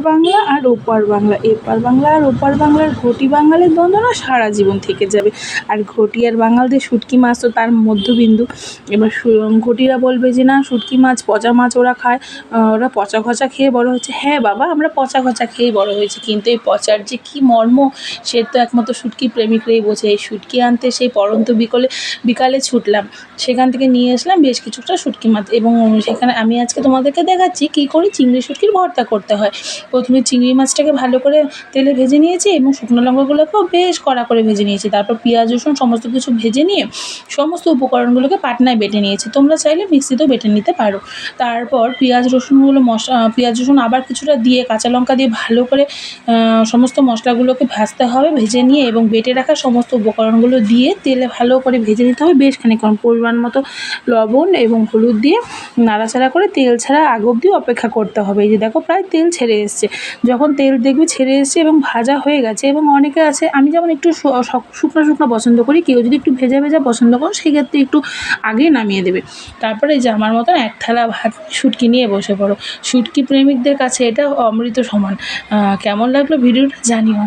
বাংলা আর ওপার বাংলা। এপার বাংলা আর ওপার বাংলার ঘটি বাঙালির দ্বন্দ্ব না সারা জীবন থেকে যাবে। আর ঘটি আর বাঙালদের শুটকি মাছ তো তার মধ্যবিন্দু। এবার ঘটিরা বলবে যে, না, শুটকি মাছ, পচা মাছ ওরা খায়। ওরা পচা খচা খেয়ে বড় হয়েছে। হ্যাঁ বাবা, আমরা পচা খচা খেয়েই বড় হয়েছি। কিন্তু এই পচার যে কী মর্ম, সে তো একমাত্র শুটকি প্রেমিকরাই বোঝে। এই শুটকি আনতে সেই পরন্ত বিকলে বিকালে ছুটলাম। সেখান থেকে নিয়ে আসলাম বেশ কিছুটা শুটকি মাছ। এবং সেখানে আমি আজকে তোমাদেরকে দেখাচ্ছি কী করে চিংড়ি শুটকির ভর্তা করতে হয়। প্রথমে চিংড়ি মাছটাকে ভালো করে তেলে ভেজে নিয়েছি এবং শুকনো লঙ্কাগুলোকেও বেশ কড়া করে ভেজে নিয়েছি। তারপর পেঁয়াজ, রসুন সমস্ত কিছু ভেজে নিয়ে সমস্ত উপকরণগুলোকে পাটনায় বেটে নিয়েছি। তোমরা চাইলে মিক্সিতেও বেটে নিতে পারো। তারপর পেঁয়াজ, রসুনগুলো মশলা পেঁয়াজ, রসুন আবার কিছুটা দিয়ে কাঁচা লঙ্কা দিয়ে ভালো করে সমস্ত মশলাগুলোকে ভাজতে হবে, ভেজে নিয়ে এবং বেটে রাখা সমস্ত উপকরণগুলো দিয়ে তেলে ভালো করে ভেজে নিতে হবে বেশ খানিক্ষণ পরিমাণ মতো লবণ এবং হলুদ দিয়ে নাড়াচাড়া করে তেল ছাড়া আগ অবধি অপেক্ষা করতে হবে। এই যে দেখো, প্রায় তেল ছেড়ে এসছে। যখন তেল দেখবে ছেড়ে এসছে এবং ভাজা হয়ে গেছে এবং অনেকে আছে, আমি যেমন একটু শুকনো শুকনো পছন্দ করি, কেউ যদি একটু ভেজা ভেজা পছন্দ করো, সেক্ষেত্রে একটু আগে নামিয়ে দেবে। তারপরে যে আমার মতন এক থালা ভাত শুটকি নিয়ে বসে পড়ো। শুটকি প্রেমিকদের কাছে এটা অমৃত সমান। কেমন লাগল ভিডিওটা জানিও।